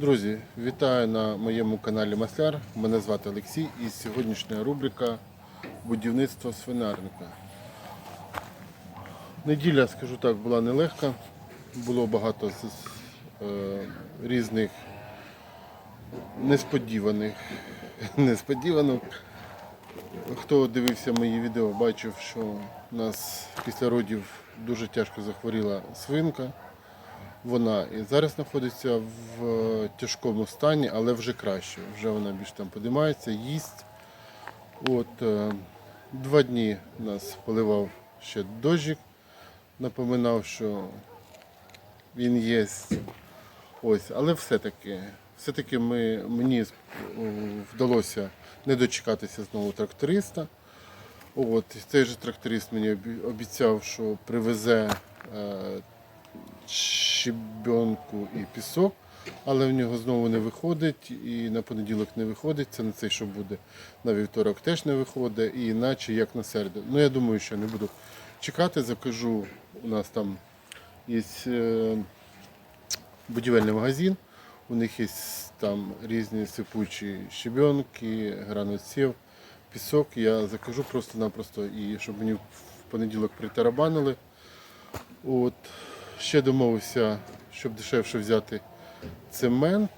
Друзі, вітаю на моєму каналі Масляр. Мене звати Олексій і сьогоднішня рубрика Будівництво свинарника. Неділя, скажу так, була нелегка. Було багато з- е, різних несподіваних несподіванок. Хто дивився мої відео, бачив, що у нас після родів дуже тяжко захворіла свинка. Вона і зараз знаходиться в е, тяжкому стані, але вже краще. Вже вона більш там подимається, їсть. От, е, два дні нас поливав ще дощик, напоминав, що він є. Ось, але все-таки, все-таки мені вдалося не дочекатися знову тракториста. От, цей же тракторист мені обіцяв, що привезе е, щебенку і пісок, але в нього знову не виходить, і на понеділок не виходить. Це не цей, що буде. На вівторок теж не виходить, і іначе як на середу. Ну я думаю, що не буду чекати, закажу. У нас там є е, будівельний магазин. У них є там різні сипучі щебенки, граноців, пісок. Я закажу просто-напросто, і щоб мені в понеділок притарабанили. От. Ще домовився, щоб дешевше взяти цемент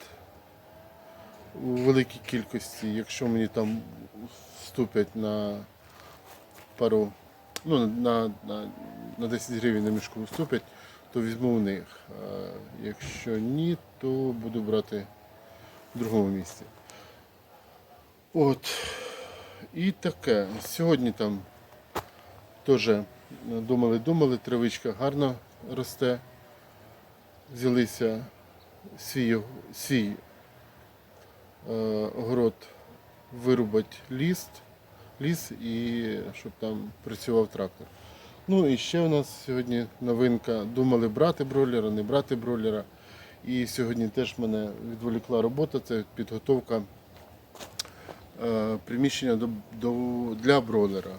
у великій кількості, якщо мені там вступять на пару, ну, на, на, на 10 гривень на мішку вступять, то візьму у них. А якщо ні, то буду брати в другому місці. От. І таке. Сьогодні там теж думали, думали, травичка гарно росте. Взялися свій, свій е, огород вирубати ліс, ліс і щоб там працював трактор. Ну і ще у нас сьогодні новинка. Думали брати бройлера, не брати бройлера. І сьогодні теж мене відволікла робота, це підготовка е, приміщення до, до, для бройлера.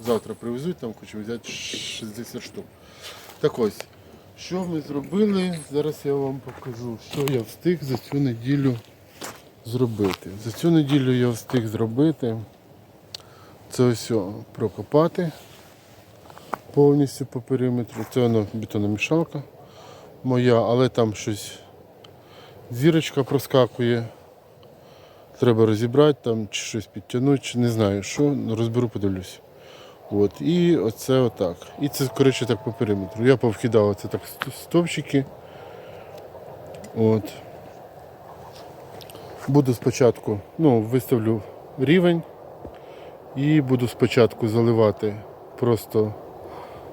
Завтра привезуть, там хочу взяти 60 штук. Так ось, що ми зробили? Зараз я вам покажу, що я встиг за цю неділю зробити. За цю неділю я встиг зробити це ось прокопати повністю по периметру. Це воно бетономішалка моя, але там щось зірочка проскакує. Треба розібрати там, чи щось підтягнути, чи не знаю що, ну, розберу, подивлюсь. От, і оце отак. І це, коротше, так по периметру. Я повкидав оце так стовпчики. От. Буду спочатку, ну, виставлю рівень і буду спочатку заливати просто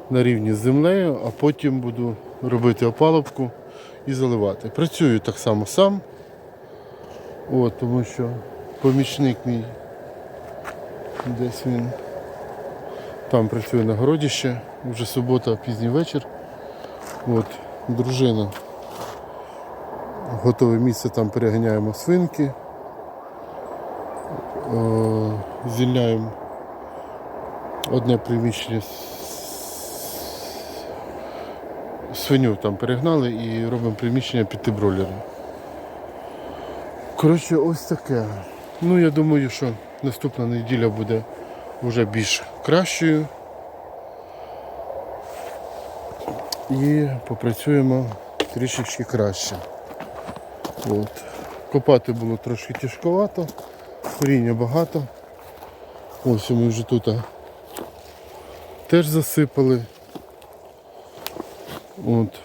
на рівні з землею, а потім буду робити опалубку і заливати. Працюю так само сам, От, тому що помічник мій десь він там працює на городіще, вже субота, пізній вечір. От, дружина. Готове місце там переганяємо свинки. Е, Звільняємо одне приміщення. Свиню там перегнали і робимо приміщення під бройлери. Коротше, ось таке. Ну я думаю, що наступна неділя буде вже більш кращою. І попрацюємо трішечки краще. От. Копати було трошки тяжковато, коріння багато. Ось ми вже тут теж засипали. От.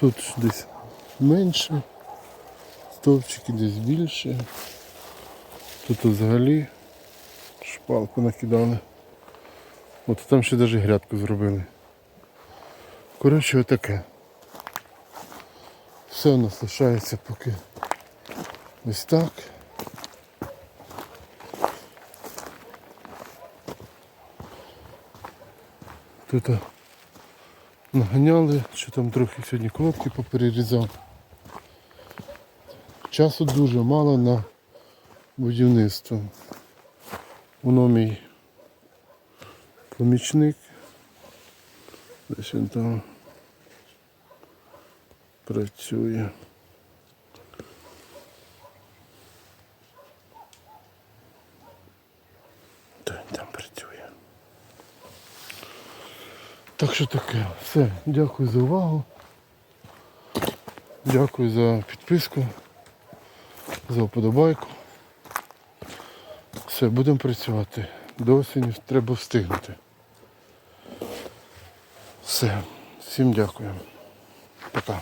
Тут десь менше, стовпчики десь більше. Тут взагалі шпалку накидали. От там ще навіть грядку зробили. Коротше, отаке. Все у нас лишається поки ось так. Тут наганяли, що там трохи сьогодні кнопки поперерізав. Часу дуже мало на будівництво. Воно мій помічник. Десь він там працює. Та він там працює. Так що таке, все, дякую за увагу. Дякую за підписку, за вподобайку. Все, будемо працювати. До осені треба встигнути. Все. Всім дякую. Пока.